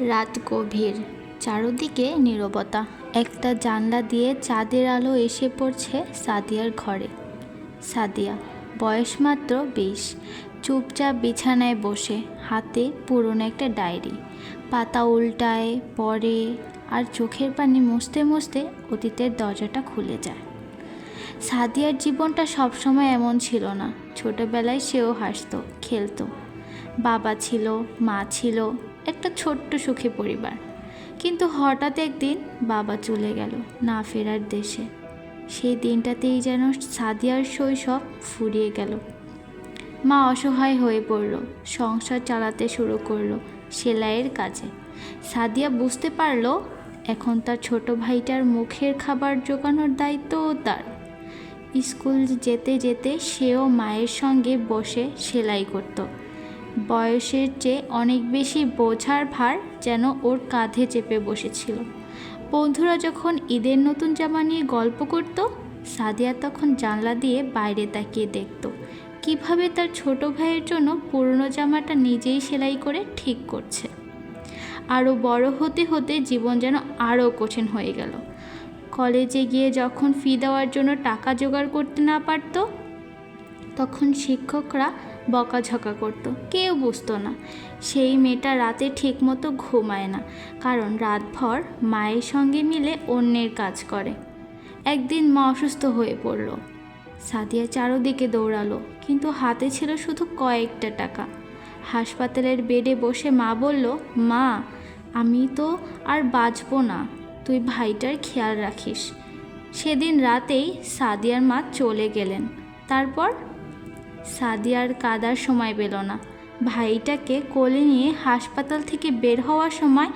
রাত গভীর। চারদিকে নীরবতা। একটা জানলা দিয়ে চাঁদের আলো এসে পড়ছে সাদিয়ার ঘরে। সাদিয়া, বয়স মাত্র বিশ। চুপচাপ বিছানায় বসে, হাতে পুরনো একটা ডায়েরি। পাতা উল্টায়, পড়ে, আর চোখের পানি মুছতে মুছতে অতীতের দরজাটা খুলে যায়। সাদিয়ার জীবনটা সবসময় এমন ছিল না। ছোটবেলায় সেও হাসতো, খেলতো। বাবা ছিল, মা ছিল একটা ছোট্ট সুখী পরিবার। কিন্তু হঠাৎ একদিন বাবা চলে গেল না ফেরার দেশে। সেই দিনটাতেই যেন সাদিয়ার শৈশব ফুরিয়ে গেল। মা অসহায় হয়ে পড়ল, সংসার চালাতে শুরু করল সেলাইয়ের কাজে। সাদিয়া বুঝতে পারল এখন তার ছোট ভাইটার মুখের খাবার জোগানোর দায়িত্বও তার। স্কুল যেতে যেতে সেও মায়ের সঙ্গে বসে সেলাই করত। বয়সের চেয়ে অনেক বেশি বোঝার ভার যেন ওর কাঁধে চেপে বসেছিল। বন্ধুরা যখন ঈদের নতুন জামা নিয়ে গল্প করত, সাদিয়া তখন জানলা দিয়ে বাইরে তাকিয়ে দেখত, কীভাবে তার ছোট ভাইয়ের জন্য পুরনো জামাটা নিজেই সেলাই করে ঠিক করছে। আরও বড় হতে হতে জীবন যেন আরও কঠিন হয়ে গেল। কলেজে গিয়ে যখন ফি দেওয়ার জন্য টাকা জোগাড় করতে না পারতো, তখন শিক্ষকরা বকাঝকা করতো। কেউ বুঝতো না। সেই মেয়েটা রাতে ঠিকমতো ঘুমায় না, কারণ রাতভর মায়ের সঙ্গে মিলে অন্যের কাজ করে। একদিন মা অসুস্থ হয়ে পড়ল। সাদিয়া চারোদিকে দৌড়ালো, কিন্তু হাতে ছিল শুধু কয়েকটা টাকা। হাসপাতালের বেডে বসে মা বলল, মা, আমি তো আর বাঁচবো না, তুই ভাইটার খেয়াল রাখিস। সেদিন রাতেই সাদিয়ার মা চলে গেলেন। তারপর সাদিয়ার কাদার সময় পেল না। ভাইটাকে কোলে নিয়ে হাসপাতাল থেকে বের হওয়ার সময়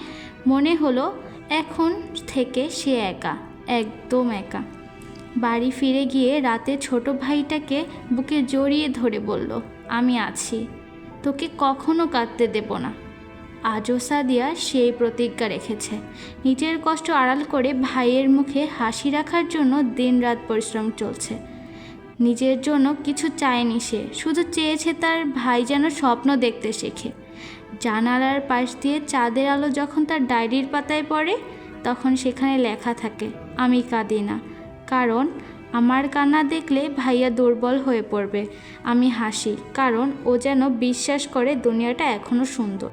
মনে হলো, এখন থেকে সে একা, একদম একা। বাড়ি ফিরে গিয়ে রাতে ছোট ভাইটাকে বুকে জড়িয়ে ধরে বলল, আমি আছি, তোকে কখনো কাঁদতে দেব না। আজও সাদিয়া সেই প্রতিজ্ঞা রেখেছে। নিজের কষ্ট আড়াল করে ভাইয়ের মুখে হাসি রাখার জন্য দিনরাত পরিশ্রম চলছে। নিজের জন্য কিছু চায়নি সে। শুধু চেয়েছে তার ভাই যেন স্বপ্ন দেখতে শেখে। জানালার পাশ দিয়ে চাঁদের আলো যখন তার ডায়েরির পাতায় পড়ে, তখন সেখানে লেখা থাকে, আমি কাঁদি না। কারণ, আমার কান্না দেখলে ভাইয়া দুর্বল হয়ে পড়বে। আমি হাসি। কারণ, ও যেন বিশ্বাস করে দুনিয়াটা এখনও সুন্দর।